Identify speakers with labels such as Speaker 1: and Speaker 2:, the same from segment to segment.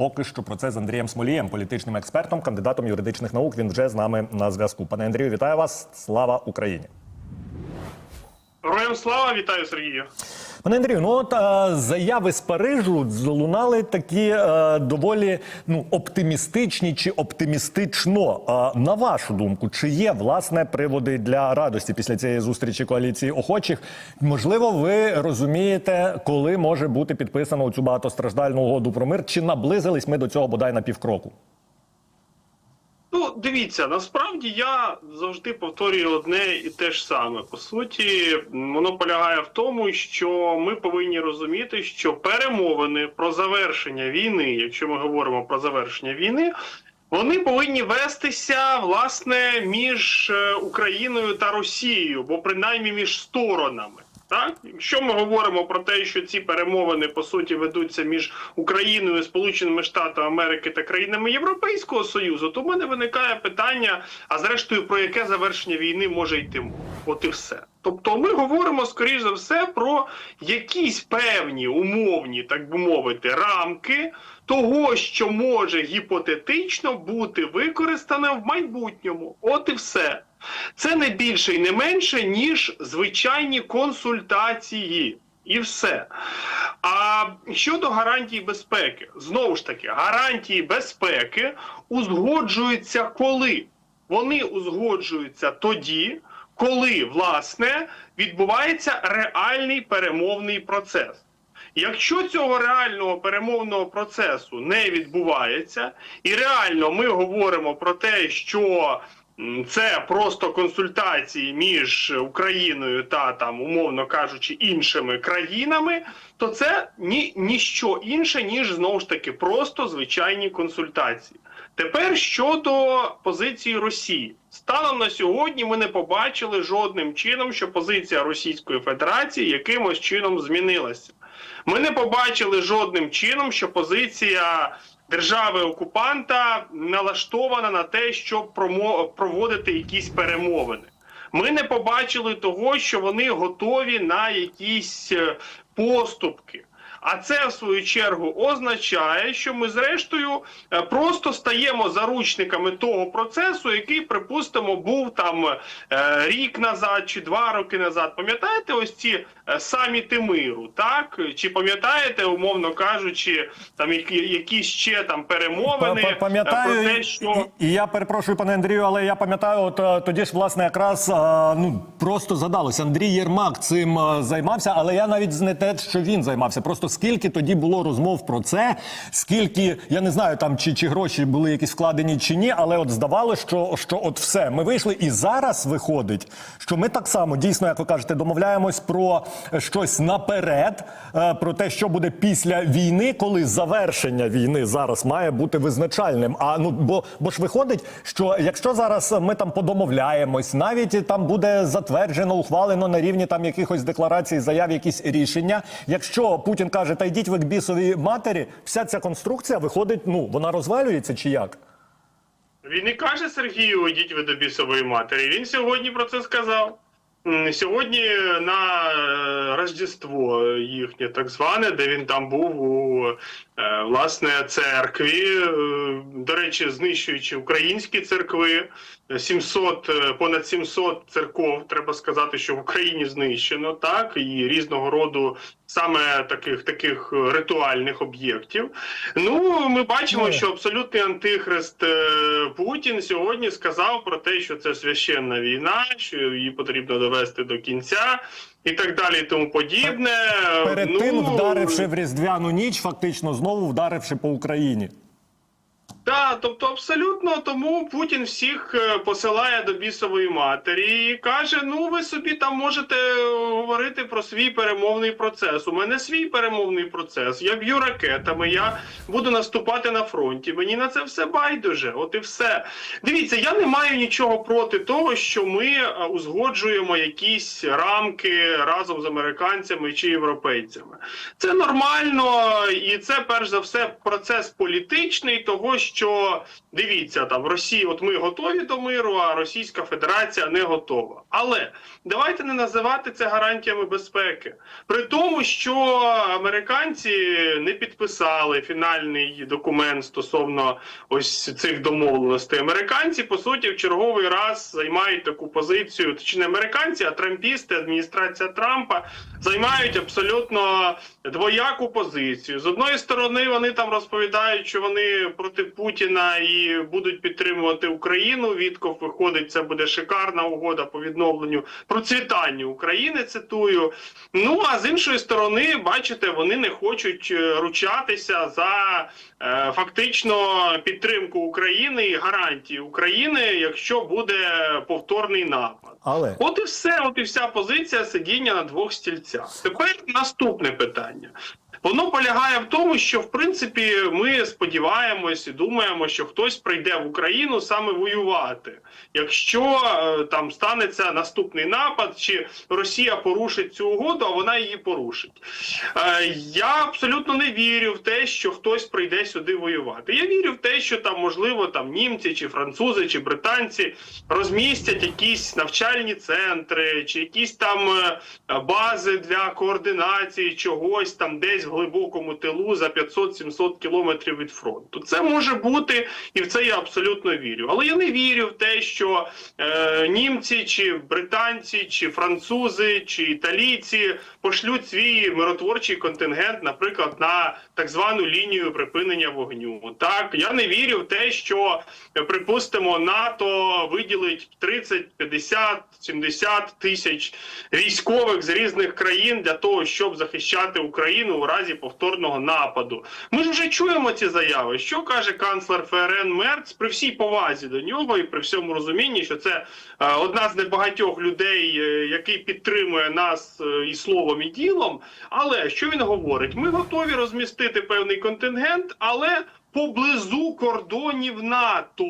Speaker 1: Поки що про це з Андрієм Смолієм, політичним експертом, кандидатом юридичних наук. Він вже з нами на зв'язку. Пане Андрію, вітаю вас! Слава Україні!
Speaker 2: Героям слава, вітаю Сергію.
Speaker 1: Пане Андрію, ну от е, заяви з Парижу залунали такі е, доволі ну оптимістичні чи оптимістично. На вашу думку, чи є власне приводи для радості після цієї зустрічі коаліції охочих? Можливо, ви розумієте, коли може бути підписано цю багатостраждальну угоду про мир? Чи наблизились ми до цього бодай на півкроку?
Speaker 2: Дивіться, насправді я завжди повторюю одне і те ж саме. По суті, воно полягає в тому, що ми повинні розуміти, що перемовини про завершення війни, якщо ми говоримо про завершення війни, вони повинні вестися власне між е, Україною та Росією, бо принаймні між сторонами. Так, якщо ми говоримо про те, що ці перемовини по суті ведуться між Україною, Сполученими Штатами Америки та країнами Європейського Союзу, то в мене виникає питання: а зрештою про яке завершення війни може йти? От і все. Тобто, ми говоримо скоріш за все про якісь певні умовні, так би мовити, рамки того, що може гіпотетично бути використане в майбутньому. От і все. Це не більше і не менше, ніж звичайні консультації. І все. А щодо гарантій безпеки, знову ж таки, гарантії безпеки узгоджуються коли? Вони узгоджуються тоді, коли, власне, відбувається реальний перемовний процес. Якщо цього реального перемовного процесу не відбувається, і реально ми говоримо про те, що це просто консультації між Україною та там, умовно кажучи, іншими країнами, то це ні, ніщо інше, ніж знову ж таки просто звичайні консультації. Тепер щодо позиції Росії, станом на сьогодні ми не побачили жодним чином, що позиція Російської Федерації якимось чином змінилася. Ми не побачили жодним чином, що позиція держави окупанта налаштована на те, щоб проводити якісь перемовини. Ми не побачили того, що вони готові на якісь е, поступки. А це в свою чергу означає, що ми зрештою е, просто стаємо заручниками того процесу, який, припустимо, був там е, рік назад чи два роки назад. Пам'ятаєте, ось ці саміти миру, так чи пам'ятаєте, умовно кажучи, там які, якісь ще там перемовини е,
Speaker 1: Пам'ятаю,
Speaker 2: про те, що
Speaker 1: і, і я перепрошую, пане Андрію, але я пам'ятаю, от е, тоді ж власне якраз е, ну просто задалось. Андрій Єрмак цим е, займався, але я навіть не те, що він займався. Просто скільки тоді було розмов про це, скільки я не знаю, там чи, чи гроші були якісь вкладені чи ні, але от здавалося, що, що от все ми вийшли, і зараз виходить, що ми так само дійсно, як ви кажете, домовляємось про щось наперед, е, про те, що буде після війни, коли завершення війни зараз має бути визначальним. А ну бо бо ж виходить, що якщо зараз ми там подомовляємось, навіть там буде затверджено, ухвалено на рівні там якихось декларацій, заяв, якісь рішення. Якщо Путін каже, та йдіть ви к бісовій матері, вся ця конструкція виходить, ну вона розвалюється чи як?
Speaker 2: Він не каже Сергію, йдіть ви до бісової матері. Він сьогодні про це сказав. Сьогодні на е, Рождество їхнє так зване, де він там був у власне церкві, е, до речі, знищуючи українські церкви. 700, е, понад 700 церков, треба сказати, що в Україні знищено, так, і різного роду саме таких таких е, ритуальних об'єктів. Ну, ми бачимо, що абсолютний антихрист е, Путін сьогодні сказав про те, що це священна війна, що її потрібно довести до кінця, і так далі, і тому подібне.
Speaker 1: Перед
Speaker 2: Ну,
Speaker 1: тим, вдаривши в різдвяну ніч, фактично знову вдаривши по Україні.
Speaker 2: Так, тобто абсолютно тому Путін всіх е, посилає до бісової матері і каже: ну ви собі там можете говорити про свій перемовний процес. У мене свій перемовний процес. Я б'ю ракетами, я буду наступати на фронті. Мені на це все байдуже. От і все. Дивіться, я не маю нічого проти того, що ми е, узгоджуємо якісь рамки разом з американцями чи європейцями. Це нормально, і це перш за все процес політичний, того що. Що дивіться, там Росія, от ми готові до миру, а Російська Федерація не готова. Але давайте не називати це гарантіями безпеки. При тому, що американці не підписали фінальний документ стосовно ось цих домовленостей. Американці по суті в черговий раз займають таку позицію. Чи не американці, а трампісти, адміністрація Трампа займають абсолютно двояку позицію. З одної сторони, вони там розповідають, що вони проти Путіна і будуть підтримувати Україну. Вітков виходить, це буде шикарна угода по відновленню процвітанню України. Цитую. Ну а з іншої сторони, бачите, вони не хочуть е, ручатися за е, фактично підтримку України і гарантії України, якщо буде повторний напад.
Speaker 1: Але
Speaker 2: От і все, от і вся позиція сидіння на двох стільцях. Тепер наступне питання. Воно полягає в тому, що в принципі ми сподіваємось і думаємо, що хтось прийде в Україну саме воювати. Якщо е, там станеться наступний напад, чи Росія порушить цю угоду, а вона її порушить. Е, я абсолютно не вірю в те, що хтось прийде сюди воювати. Я вірю в те, що там можливо там німці, чи французи, чи британці розмістять якісь навчальні центри, чи якісь там е, бази для координації чогось там десь в глибокому тилу за 500-700 кілометрів від фронту. Це може бути, і в це я абсолютно вірю. Але я не вірю в те, що е, німці, чи британці, чи французи, чи італійці пошлють свій миротворчий контингент, наприклад, на так звану лінію припинення вогню. Так я не вірю в те, що е, припустимо, НАТО виділить 30, 50, 70 тисяч військових з різних країн для того, щоб захищати Україну у разі повторного нападу. Ми ж вже чуємо ці заяви. Що каже канцлер ФРН Мерц при всій повазі до нього і при всьому розумінні, що це е, одна з небагатьох людей, е, який підтримує нас е, і словом, і ділом. Але що він говорить? Ми готові розмістити певний контингент, але поблизу кордонів НАТО.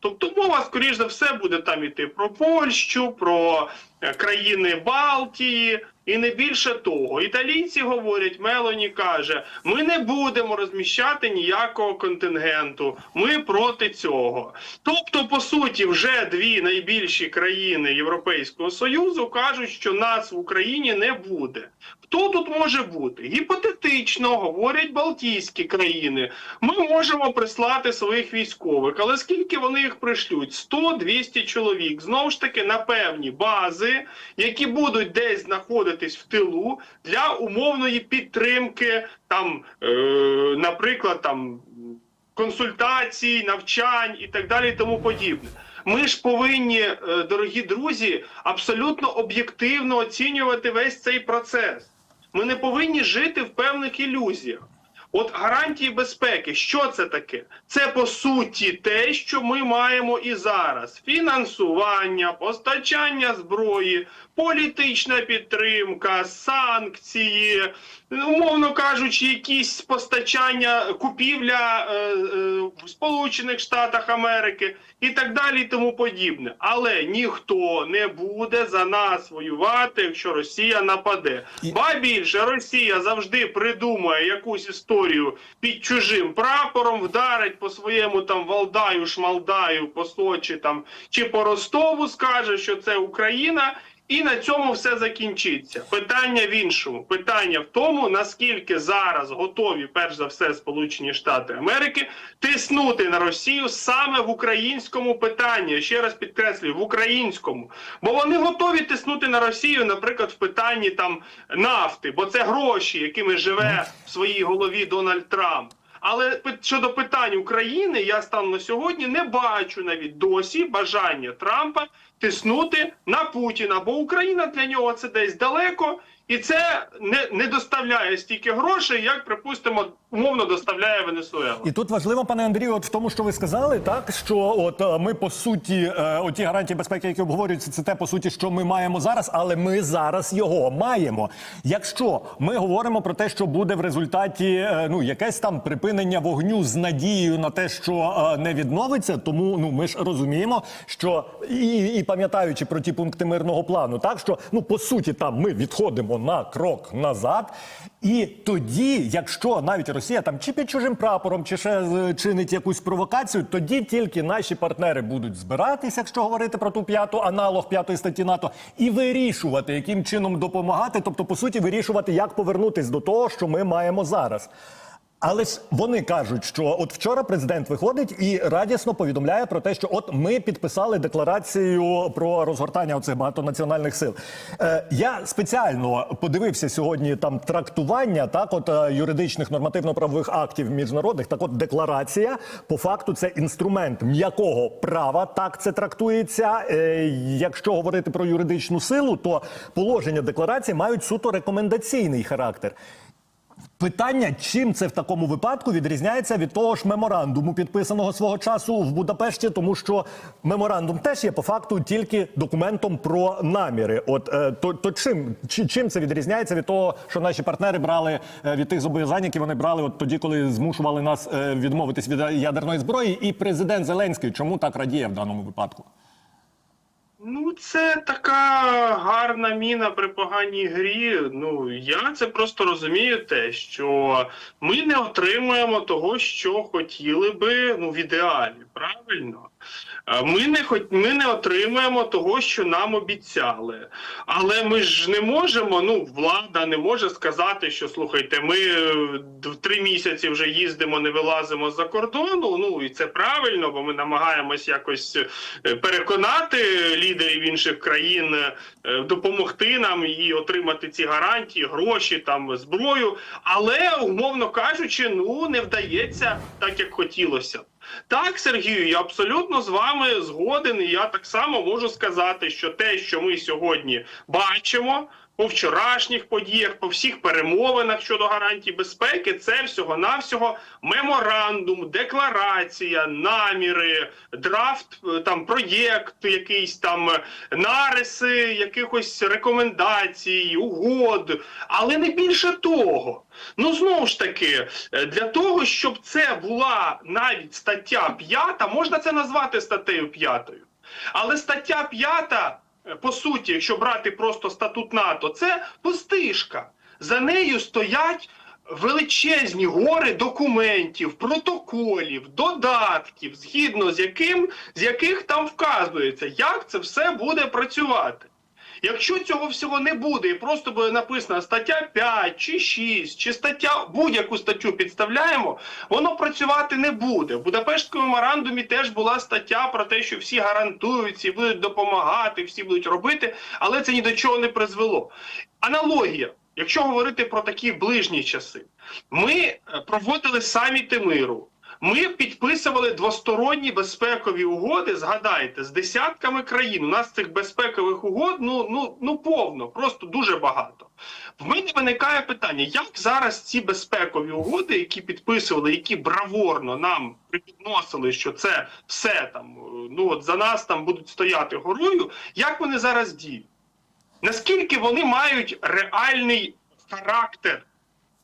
Speaker 2: Тобто мова, скоріш за все, буде там іти про Польщу, про країни Балтії. І не більше того, італійці говорять, Мелоні каже: ми не будемо розміщати ніякого контингенту. Ми проти цього. Тобто, по суті, вже дві найбільші країни Європейського союзу кажуть, що нас в Україні не буде. Хто тут може бути? Гіпотетично говорять Балтійські країни. Ми можемо прислати своїх військових, але скільки вони їх пришлють? 100-200 чоловік. Знову ж таки, на певні бази, які будуть десь знаходитись в тилу для умовної підтримки, там, е, наприклад, там консультацій, навчань і так далі, і тому подібне. Ми ж повинні, е, дорогі друзі, абсолютно об'єктивно оцінювати весь цей процес. Ми не повинні жити в певних ілюзіях. От гарантії безпеки, що це таке? Це по суті те, що ми маємо і зараз: фінансування, постачання зброї, політична підтримка, санкції, умовно кажучи, якісь постачання, купівля е, е, в Сполучених Штатах Америки і так далі, і тому подібне. Але ніхто не буде за нас воювати, якщо Росія нападе. Ба більше Росія завжди придумує якусь історію під чужим прапором, вдарить по своєму там Валдаю, Шмалдаю, по Сочі там чи по Ростову, скаже, що це Україна. І на цьому все закінчиться. Питання в іншому. Питання в тому, наскільки зараз готові, перш за все, Сполучені Штати Америки тиснути на Росію саме в українському питанні. Я Ще раз підкреслюю, в українському. Бо вони готові тиснути на Росію, наприклад, в питанні там нафти, бо це гроші, якими живе в своїй голові Дональд Трамп. Але щодо питань України, я станом на сьогодні не бачу навіть досі бажання Трампа тиснути на Путіна, бо Україна для нього це десь далеко, і це не, не доставляє стільки грошей, як припустимо, умовно доставляє Венесуела.
Speaker 1: І тут важливо, пане Андрію, от в тому, що ви сказали, так що от е, ми по суті, е, оті гарантії безпеки, які обговорюються, це те по суті, що ми маємо зараз, але ми зараз його маємо. Якщо ми говоримо про те, що буде в результаті е, ну якесь там припинення вогню з надією на те, що не відновиться, тому ну ми ж розуміємо, що і, і пам'ятаючи про ті пункти мирного плану, так що ну по суті там ми відходимо на крок назад. І тоді, якщо навіть Росія там чи під чужим прапором, чи ще е, чинить якусь провокацію, тоді тільки наші партнери будуть збиратися, якщо говорити про ту п'яту аналог п'ятої статті НАТО, і вирішувати, яким чином допомагати, тобто, по суті, вирішувати, як повернутись до того, що ми маємо зараз. Але ж вони кажуть, що от вчора президент виходить і радісно повідомляє про те, що от ми підписали декларацію про розгортання оцих багатонаціональних сил. Е, я спеціально подивився сьогодні там трактування так, от е, юридичних нормативно-правових актів міжнародних. Так, от декларація по факту це інструмент м'якого права. Так це трактується. Е, якщо говорити про юридичну силу, то положення декларації мають суто рекомендаційний характер. Питання, чим це в такому випадку відрізняється від того ж меморандуму, підписаного свого часу в Будапешті, тому що меморандум теж є по факту тільки документом про наміри. От е, то, то чим, чи- чим це відрізняється від того, що наші партнери брали е, від тих зобов'язань, які вони брали от тоді, коли змушували нас е, відмовитись від ядерної зброї, і президент Зеленський чому так радіє в даному випадку?
Speaker 2: Ну, це така гарна міна при поганій грі. Ну я це просто розумію, те, що ми не отримуємо того, що хотіли би ну в ідеалі, правильно. Ми не хот... ми не отримуємо того, що нам обіцяли. Але ми ж не можемо. Ну, влада не може сказати, що слухайте, ми е, три місяці вже їздимо, не вилазимо за кордону. Ну і це правильно, бо ми намагаємось якось е, переконати лідерів інших країн е, допомогти нам і отримати ці гарантії, гроші, там зброю. Але умовно кажучи, ну не вдається так, як хотілося. Так, Сергію, я абсолютно з вами згоден. І я так само можу сказати, що те, що ми сьогодні бачимо по вчорашніх подіях, по всіх перемовинах щодо гарантій безпеки, це всього-навсього меморандум, декларація, наміри, драфт, е, там проєкт, якийсь там е, нариси, якихось рекомендацій, угод, але не більше того. Ну знову ж таки, е, для того, щоб це була навіть стаття 5, можна це назвати статтею 5. Але стаття 5, е, по суті, якщо брати просто статут НАТО, це пустишка. За нею стоять величезні гори документів, протоколів, додатків, згідно з яким з яких там вказується, як це все буде працювати. Якщо цього всього не буде, і просто буде написано стаття 5 чи 6, чи стаття будь-яку статтю підставляємо, воно працювати не буде. В Будапештському меморандумі теж була стаття про те, що всі гарантують, всі будуть допомагати, всі будуть робити, але це ні до чого не призвело. Аналогія. Якщо говорити про такі ближні часи, ми е, проводили саміти миру. Ми підписували двосторонні безпекові угоди. Згадайте, з десятками країн. У нас цих безпекових угод ну ну ну повно, просто дуже багато. В мене виникає питання: як зараз ці безпекові угоди, які підписували, які браворно нам підносили, що це все там, ну от за нас там будуть стояти горою, як вони зараз діють? Наскільки вони мають реальний характер?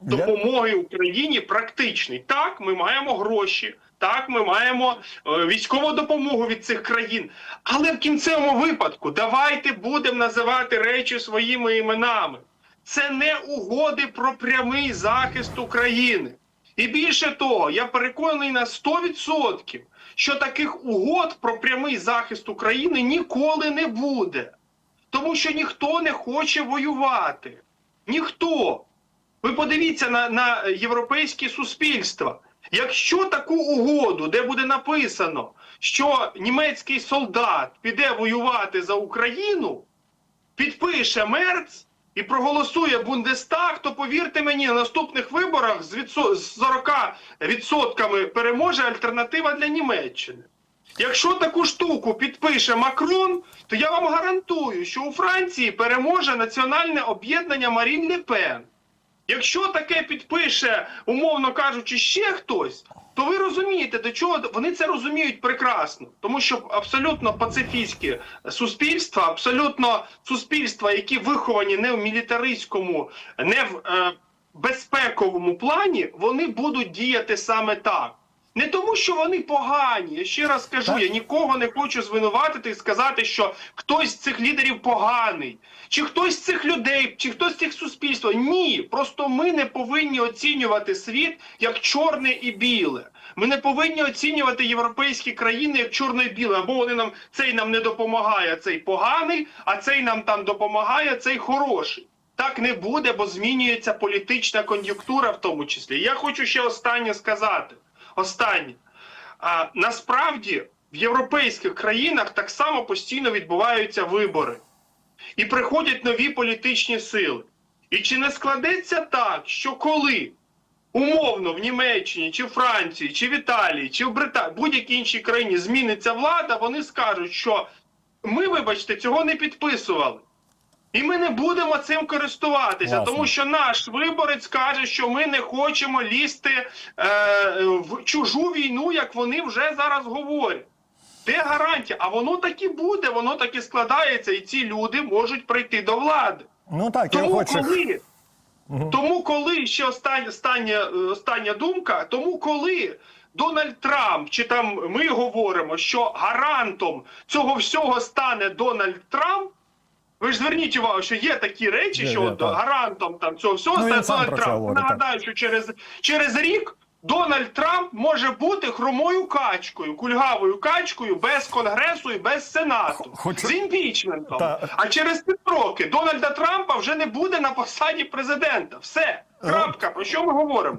Speaker 2: Допомоги Україні практичний. Так, ми маємо гроші. Так, ми маємо е, військову допомогу від цих країн. Але в кінцевому випадку давайте будемо називати речі своїми іменами. Це не угоди про прямий захист України. І більше того, я переконаний на 100%, що таких угод про прямий захист України ніколи не буде. Тому що ніхто не хоче воювати. Ніхто. Ви подивіться на, на європейське суспільство. Якщо таку угоду, де буде написано, що німецький солдат піде воювати за Україну, підпише Мерц і проголосує Бундестаг, то повірте мені, на наступних виборах з, відсо- з 40% переможе альтернатива для Німеччини. Якщо таку штуку підпише Макрон, то я вам гарантую, що у Франції переможе національне об'єднання Марін Ле Пен. Якщо таке підпише, умовно кажучи, ще хтось, то ви розумієте, до чого вони це розуміють прекрасно, тому що абсолютно пацифістські суспільства, абсолютно суспільства, які виховані не в мілітаристському, не в е, безпековому плані, вони будуть діяти саме так. Не тому, що вони погані. Я ще раз кажу,
Speaker 1: Так.
Speaker 2: я нікого не хочу звинуватити і сказати, що хтось з цих лідерів поганий, чи хтось з цих людей, чи хтось з цих суспільства. Ні, просто ми не повинні оцінювати світ як чорне і біле. Ми не повинні оцінювати європейські країни як чорне і біле, або вони нам цей нам не допомагає, цей поганий, а цей нам там допомагає, цей хороший. Так не буде, бо змінюється політична кон'юнктура в тому числі. Я хочу ще останнє сказати. Останнє. А, насправді в європейських країнах так само постійно відбуваються вибори. І приходять нові політичні сили. І чи не складеться так, що коли умовно в Німеччині, чи Франції, чи в Італії, чи в Британії, будь-якій іншій країні зміниться влада, вони скажуть, що ми, вибачте, цього не підписували. І ми не будемо цим користуватися,
Speaker 1: Власне.
Speaker 2: тому що наш виборець каже, що ми не хочемо лізти е, в чужу війну, як вони вже зараз говорять. Де гарантія? А воно так і буде, воно так і складається, і ці люди можуть прийти до влади.
Speaker 1: Ну так, я
Speaker 2: Тому
Speaker 1: хочу.
Speaker 2: коли, тому коли ще остання, остання, остання думка, тому коли Дональд Трамп, чи там ми говоримо, що гарантом цього всього стане Дональд Трамп. Ви ж зверніть увагу, що є такі речі,
Speaker 1: Є,
Speaker 2: що
Speaker 1: є,
Speaker 2: от
Speaker 1: так.
Speaker 2: гарантом там цього всього
Speaker 1: Ну, сам
Speaker 2: Дональд Трамп.
Speaker 1: говорить, так.
Speaker 2: Нагадаю, що через, через рік Дональд Трамп може бути хромою качкою, кульгавою качкою без конгресу і без сенату
Speaker 1: Хочу-
Speaker 2: з імпічментом.
Speaker 1: Та-
Speaker 2: А через три роки Дональда Трампа вже не буде на посаді президента. Все. Крапка. Про що ми говоримо?